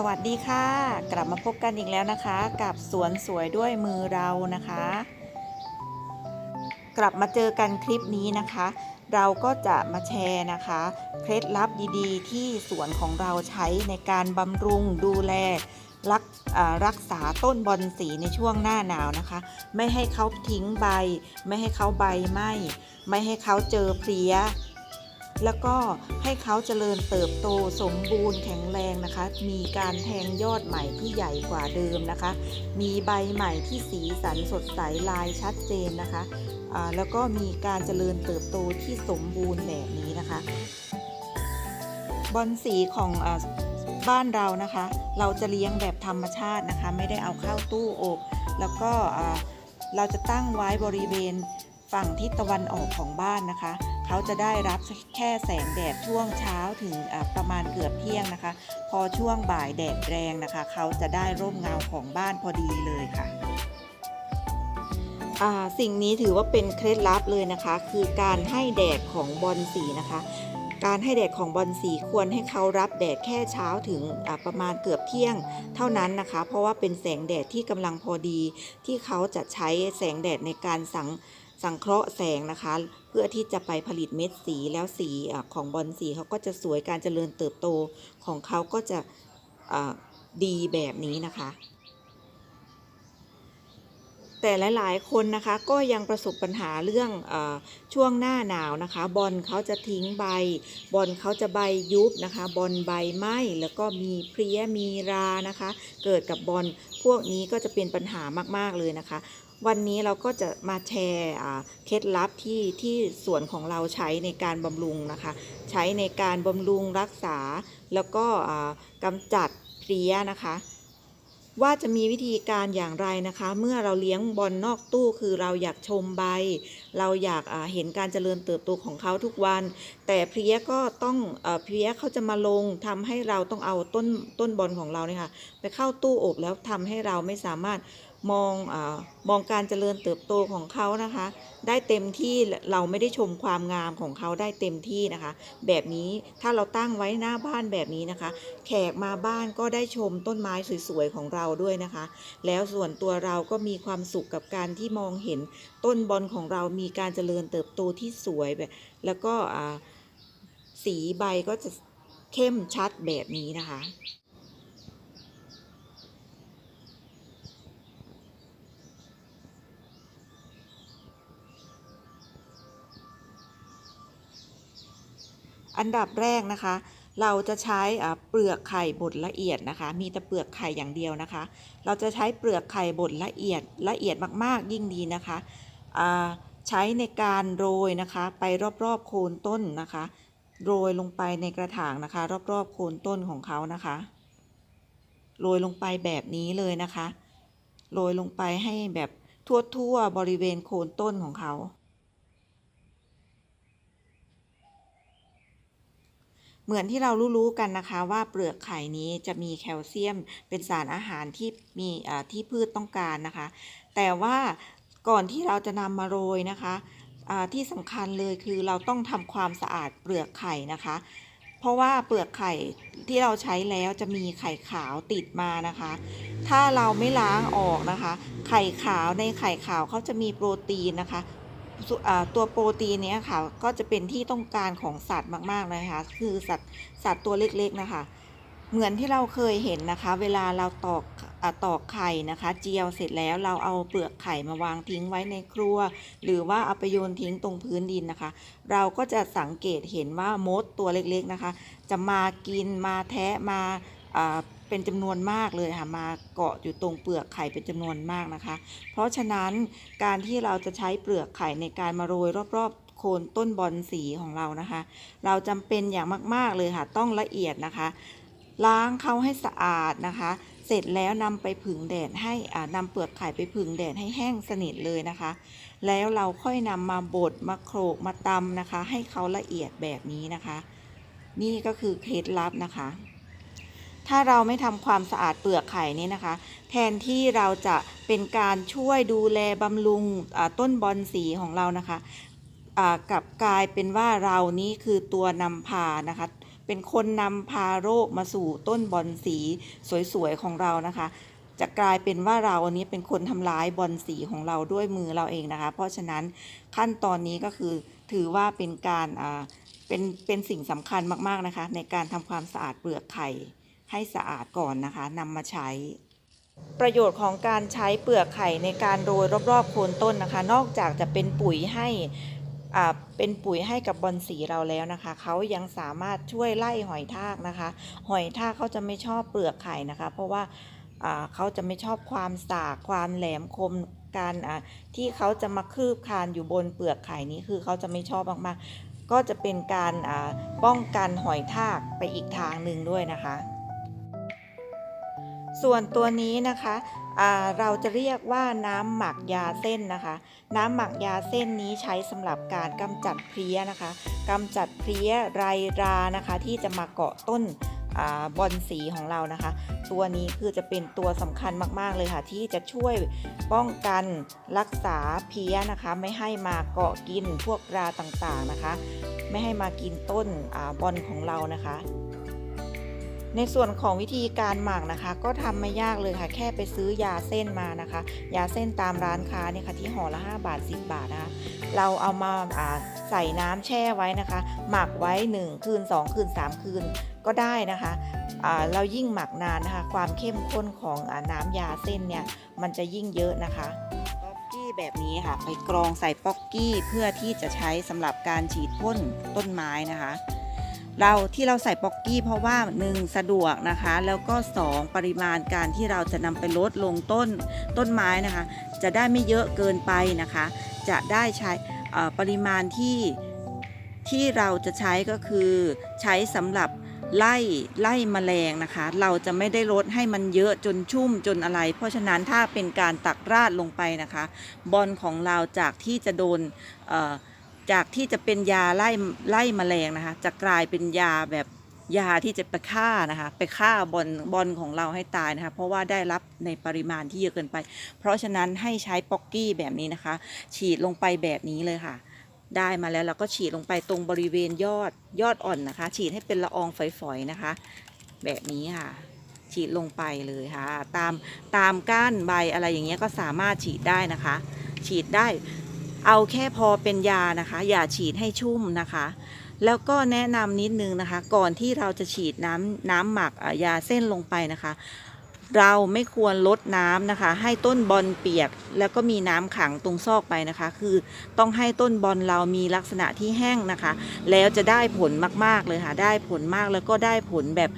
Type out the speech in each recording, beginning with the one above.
สวัสดีค่ะ กลับมาพบกันอีกแล้วนะคะ กับสวนสวยด้วยมือเรานะคะ กลับมาเจอกันคลิปนี้นะคะ เราก็จะมาแชร์นะคะ เคล็ดลับดีๆ ที่สวนของเราใช้ในการบำรุงดูแลรักรักษาต้นบอนสีในช่วงหน้าหนาวนะคะ ไม่ให้เขาทิ้งใบ ไม่ให้เขาใบไหมไม่ให้เขาเจอเพลี้ย แล้วก็ให้เขาเจริญเติบโตสมบูรณ์แข็งแรงนะคะ มีการแทงยอดใหม่ที่ใหญ่กว่าเดิมนะคะ มีใบใหม่ที่สีสันสดใสลายชัดเจนนะคะแล้วก็มีการเจริญเติบโตที่สมบูรณ์แบบนี้นะคะ บอนสีของอบ้านเรานะคะ เราจะเลี้ยงแบบธรรมชาตินะคะ ไม่ได้เอาเข้าตู้อบ แล้วก็เราจะตั้งไว้บริเวณฝั่งทิศตะวันออกของบ้านนะคะ เขาจะได้รับแค่แสงแดดช่วงเช้าถึงประมาณเกือบเที่ยงนะคะ พอช่วงบ่ายแดดแรงนะคะ เขาจะได้ร่มเงาของบ้านพอดีเลยค่ะสิ่งนี้ถือว่าเป็นเคล็ดลับเลยนะคะ คือการให้แดดของบอนสีนะคะ การให้แดดของบอนสีควรให้เขารับแดดแค่เช้าถึงประมาณเกือบเที่ยงเท่านั้นนะคะ เพราะว่าเป็นแสงแดดที่กำลังพอดี ที่เขาจะใช้แสงแดดในการสัง สังเคราะห์แสงนะคะ เพื่อที่จะไปผลิตเม็ดสีแล้วสีอของบอนสีเขาก็จะสวยการเจริญเติบโตของเขาก็จะดีแบบนี้นะคะ แต่หลาย ๆ คนนะคะก็ยังประสบปัญหาเรื่องอช่วงหน้าหนาวนะคะ บอลเขาจะทิ้งใบ บอลเขาจะใบยุบนะคะ บอลใบไหม้แล้วก็มีเพลี้ยมีรานะคะ เกิดกับบอลพวกนี้ก็จะเป็นปัญหามาก ๆ เลยนะคะ วันนี้เราก็จะมาแชร์เคล็ดลับที่ที่สวนของเราใช้ในการบำรุงนะคะ ใช้ในการบำรุงรักษา แล้วก็กำจัดเพลี้ยนะคะ ว่าจะมีวิธีการอย่างไรนะคะ เมื่อเราเลี้ยงบอลนอกตู้คือเราอยากชมใบ เราอยากเห็นการเจริญเติบโตของเขาทุกวัน แต่เพลี้ยก็ต้องเพลี้ยเขาจะมาลงทำให้เราต้องเอาต้นต้นบอลของเราเนี่ยค่ะไปเข้าตู้อบแล้วทำให้เราไม่สามารถ มองอมองการเจริญเติบโตของเขานะคะ ได้เต็มที่เราไม่ได้ชมความงามของเขาได้เต็มที่นะคะ แบบนี้ถ้าเราตั้งไว้หน้าบ้านแบบนี้นะคะ แขกมาบ้านก็ได้ชมต้นไม้สวยๆของเราด้วยนะคะ แล้วส่วนตัวเราก็มีความสุขกับการที่มองเห็นต้นบอลของเรามีการเจริญเติบโตที่สวยแบบ แล้วก็สีใบก็จะเข้มชัดแบบนี้นะคะ อันดับแรกนะคะ เราจะใช้เปลือกไข่บดละเอียดนะคะ มีแต่เปลือกไข่อย่างเดียวนะคะ เราจะใช้เปลือกไข่บดละเอียดละเอียดมากๆยิ่งดีนะคะใช้ในการโรยนะคะ ไปรอบๆโคนต้นนะคะ โรยลงไปในกระถางนะคะ รอบๆโคนต้นของเขานะคะ โรยลงไปแบบนี้เลยนะคะ โรยลงไปให้แบบทั่วๆบริเวณโคนต้นของเขา เหมือนที่เรารู้ๆกันนะคะว่าเปลือกไข่นี้จะมีแคลเซียมเป็นสารอาหารที่มีที่พืชต้องการนะคะ แต่ว่าก่อนที่เราจะนำมาโรยนะคะที่สำคัญเลยคือเราต้องทำความสะอาดเปลือกไข่นะคะ เพราะว่าเปลือกไข่ที่เราใช้แล้วจะมีไข่ขาวติดมานะคะ ถ้าเราไม่ล้างออกนะคะ ไข่ขาวในไข่ขาวเขาจะมีโปรตีนนะคะ ตัวโปรตีนเนี้ยค่ะ ก็จะเป็นที่ต้องการของสัตว์มากๆเลยนะคะ คือสัตว์สัตว์ตัวเล็กๆนะคะ เหมือนที่เราเคยเห็นนะคะ เวลาเราตอกตอกไข่นะคะ เจียวเสร็จแล้วเราเอาเปลือกไข่มาวางทิ้งไว้ในครัว หรือว่าเอาไปโยนทิ้งตรงพื้นดินนะคะ เราก็จะสังเกตเห็นว่ามดตัวเล็กๆนะคะ จะมากินมาแทะมา เป็นจำนวนมากเลยค่ะมาเกาะอยู่ตรงเปลือกไข่เป็นจำนวนมากนะคะ เพราะฉะนั้นการที่เราจะใช้เปลือกไข่ในการมาโรยรอบๆโคนต้นบอนสีของเรานะคะ เราจำเป็นอย่างมาก ๆเลยค่ะต้องละเอียดนะคะ ล้างเขาให้สะอาดนะคะ เสร็จแล้วนำไปผึ่งแดดให้อ่านำเปลือกไข่ไปผึ่งแดดให้แห้งสนิทเลยนะคะ แล้วเราค่อยนำมาบดมาโขลกมาตำนะคะ ให้เขาละเอียดแบบนี้นะคะ นี่ก็คือเคล็ดลับนะคะ ถ้าเราไม่ทำความสะอาดเปลือกไข่นี่นะคะ แทนที่เราจะเป็นการช่วยดูแลบำรุงต้นบอนสีของเรานะคะกับกลายเป็นว่าเรานี้คือตัวนำพานะคะเป็นคนนำพาโรคมาสู่ต้นบอนสีสวยๆของเรานะคะ จะกลายเป็นว่าเราอันนี้เป็นคนทำร้ายบอนสีของเราด้วยมือเราเองนะคะ เพราะฉะนั้นขั้นตอนนี้ก็คือถือว่าเป็นการเป็นเป็นสิ่งสำคัญมากๆนะคะ ในการทำความสะอาดเปลือกไข่ ให้สะอาดก่อนนะคะนำมาใช้ ประโยชน์ของการใช้เปลือกไข่ในการโรยรอบๆโคนต้นนะคะ นอกจากจะเป็นปุ๋ยให้อ่าเป็นปุ๋ยให้กับบอนสีเราแล้วนะคะเขายังสามารถช่วยไล่หอยทากนะคะ หอยทากเขาจะไม่ชอบเปลือกไข่นะคะ เพราะว่าอ่าเขาจะไม่ชอบความสากความแหลมคมการอ่าที่เขาจะมาคืบคานอยู่บนเปลือกไข่นี้คือเขาจะไม่ชอบมากๆ ก็จะเป็นการป้องกันหอยทากไปอีกทางหนึ่งด้วยนะคะ ส่วนตัวนี้นะคะเราจะเรียกว่าน้ำหมักยาเส้นนะคะ น้ำหมักยาเส้นนี้ใช้สำหรับการกำจัดเพลี้ยนะคะกำจัดเพลี้ยไรรานะคะ ที่จะมาเกาะต้นอบอนสีของเรานะคะ ตัวนี้คือจะเป็นตัวสำคัญมาก ๆ เลยค่ะ ที่จะช่วยป้องกันรักษาเพลี้ยนะคะ ไม่ให้มาเกาะกินพวกราต่างๆนะคะ ไม่ให้มากินต้นอบอนของเรานะคะ ในส่วนของวิธีการหมักนะคะ ก็ทำไม่ยากเลยค่ะ แค่ไปซื้อยาเส้นมานะคะ ยาเส้นตามร้านค้าเนี่ยค่ะที่ห่อละ 5 บาท 10 บาทนะคะเราเอามาาใส่น้ำแช่ไว้นะคะ หมักไว้ 1 คืน 2 คืน 3 คืนก็ได้นะคะเรายิ่งหมักนานนะคะ ความเข้มข้นของอน้ำยาเส้นเนี่ยมันจะยิ่งเยอะนะคะป๊อกกี้แบบนี้ค่ะ ไปกรองใส่ป๊อกกี้เพื่อที่จะใช้สำหรับการฉีดพ่นต้นไม้นะคะ เราที่เราใส่ป๊อกกี้เพราะว่า 1 สะดวกนะคะ แล้วก็ 2 ปริมาณการที่เราจะนำไปลดลงต้นต้นไม้นะคะ จะได้ไม่เยอะเกินไปนะคะ จะได้ใช้ปริมาณที่ที่เราจะใช้ก็คือใช้สำหรับไล่ไล่แมลงนะคะ เราจะไม่ได้ลดให้มันเยอะจนชุ่มจนอะไร เพราะฉะนั้นถ้าเป็นการตักราดลงไปนะคะ บอลของเราจากที่จะโดนเจากที่จะเป็นยาไล่ไล่แมลงนะคะ จะกลายเป็นยาแบบยาที่จะไปฆ่านะคะ ไปฆ่าบอลบอลของเราให้ตายนะคะ เพราะว่าได้รับในปริมาณที่เยอะเกินไป เพราะฉะนั้นให้ใช้ป๊อกกี้แบบนี้นะคะ ฉีดลงไปแบบนี้เลยค่ะ ได้มาแล้วเราก็ฉีดลงไปตรงบริเวณยอดยอดอ่อนนะคะ ฉีดให้เป็นละอองฝอยๆนะคะ แบบนี้ค่ะฉีดลงไปเลยค่ะ ตามตามก้านใบอะไรอย่างเงี้ยก็สามารถฉีดได้นะคะ ฉีดได้ เอาแค่พอเป็นยานะคะ อย่าฉีดให้ชุ่มนะคะ แล้วก็แนะนำนิดนึงนะคะ ก่อนที่เราจะฉีดน้ำน้ำหมักยาเส้นลงไปนะคะ เราไม่ควรลดน้ำนะคะ ให้ต้นบอลเปียก แล้วก็มีน้ำขังตรงซอกไปนะคะ คือต้องให้ต้นบอลเรามีลักษณะที่แห้งนะคะ แล้วจะได้ผลมากๆเลยค่ะ ได้ผลมากแล้วก็ได้ผลแบบ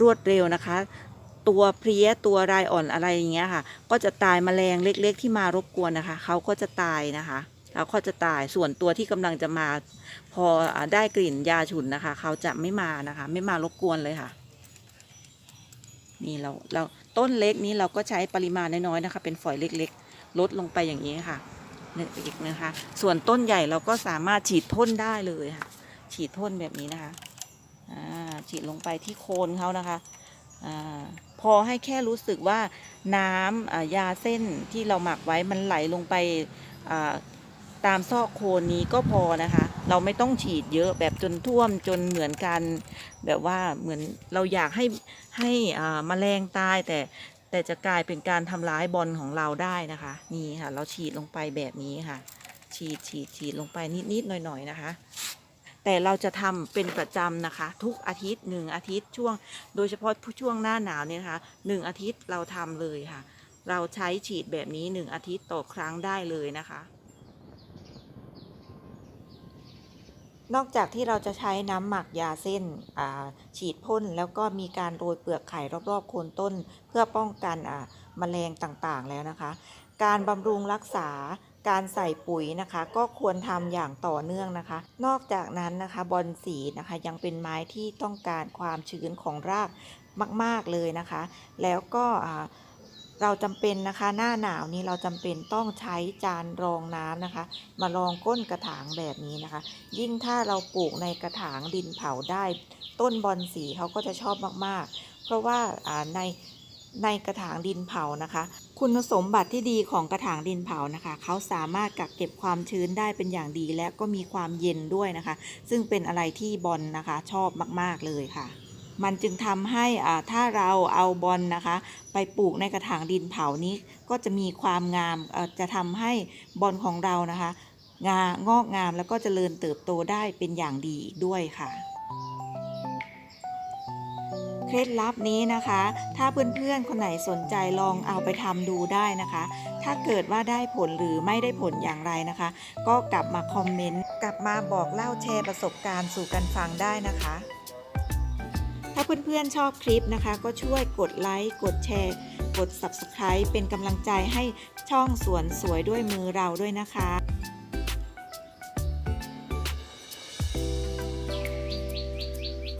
รวดเร็วนะคะ ตัวเพลี้ยตัวรายอ่อนอะไรอย่างเงี้ยค่ะ ก็จะตายแมลงเล็ก ๆ ที่มารบกวนนะคะเขาก็จะตายนะคะเขาก็จะตายส่วนตัวที่กำลังจะมา พอได้กลิ่นยาฉุนนะคะเขาจะไม่มานะคะ ไม่มารบกวนเลยค่ะ นี่เราเราต้นเล็กนี้เราก็ใช้ปริมาณน้อยๆนะคะ เป็นฝอยเล็ก ๆ ลดลงไปอย่างนี้ค่ะนี่อีกนะคะ ส่วนต้นใหญ่เราก็สามารถฉีดพ่นได้เลยค่ะ ฉีดพ่นแบบนี้นะคะฉีดลงไปที่โคนเขานะคะ อ่า พอให้แค่รู้สึกว่าน้ำยาเส้นที่เราหมักไว้มันไหลลงไปตามซอกโคนนี้ก็พอนะคะ เราไม่ต้องฉีดเยอะแบบจนท่วมจนเหมือนกัน แบบว่าเหมือนเราอยากให้ให้อ่าแมลงตายแต่แต่จะกลายเป็นการทำร้ายบอลของเราได้นะคะ นี่ค่ะ เราฉีดลงไปแบบนี้ค่ะ ฉีดฉีดฉีดลงไปนิดๆหน่อยๆนะคะ แต่เราจะทำเป็นประจำนะคะ ทุกอาทิตย์หนึ่งอาทิตย์ช่วง โดยเฉพาะช่วงหน้าหนาวเนี่ยนะคะหนึ่งอาทิตย์เราทำเลยค่ะ เราใช้ฉีดแบบนี้หนึ่งอาทิตย์ต่อครั้งได้เลยนะคะ นอกจากที่เราจะใช้น้ำหมักยาเส้นฉีดพ่นแล้วก็มีการโรยเปลือกไข่รอบๆโคนต้น เพื่อป้องกันแมลงต่างๆแล้วนะคะ การบำรุงรักษา การใส่ปุ๋ยนะคะก็ควรทำอย่างต่อเนื่องนะคะ นอกจากนั้นนะคะบอนสีนะคะยังเป็นไม้ที่ต้องการความชื้นของรากมาก ๆเลยนะคะ แล้วก็เราจำเป็นนะคะหน้าหนาวนี้เราจำเป็นต้องใช้จานรองน้ำนะคะ มารองก้นกระถางแบบนี้นะคะ ยิ่งถ้าเราปลูกในกระถางดินเผาได้ ต้นบอนสีเขาก็จะชอบมากๆ เพราะว่าใน ในกระถางดินเผานะคะ คุณสมบัติที่ดีของกระถางดินเผานะคะ เขาสามารถกักเก็บความชื้นได้เป็นอย่างดีและก็มีความเย็นด้วยนะคะ ซึ่งเป็นอะไรที่บอลนะคะชอบมากๆเลยค่ะ มันจึงทำให้อ่าถ้าเราเอาบอลนะคะ ไปปลูกในกระถางดินเผานี้ ก็จะมีความงามอ่อจะทำให้บอลของเรานะคะ งางอกงามแล้วก็เจริญเติบโตได้เป็นอย่างดีอีกด้วยค่ะ เคล็ดลับนี้นะคะ ถ้าเพื่อนๆคนไหนสนใจลองเอาไปทำดูได้นะคะ ถ้าเกิดว่าได้ผลหรือไม่ได้ผลอย่างไรนะคะ ก็กลับมาคอมเมนต์กลับมาบอกเล่าแชร์ประสบการณ์สู่กันฟังได้นะคะ ถ้าเพื่อนๆชอบคลิปนะคะ ก็ช่วยกดไลค์กดแชร์ กด Subscribe เป็นกำลังใจให้ช่องสวนสวยด้วยมือเราด้วยนะคะ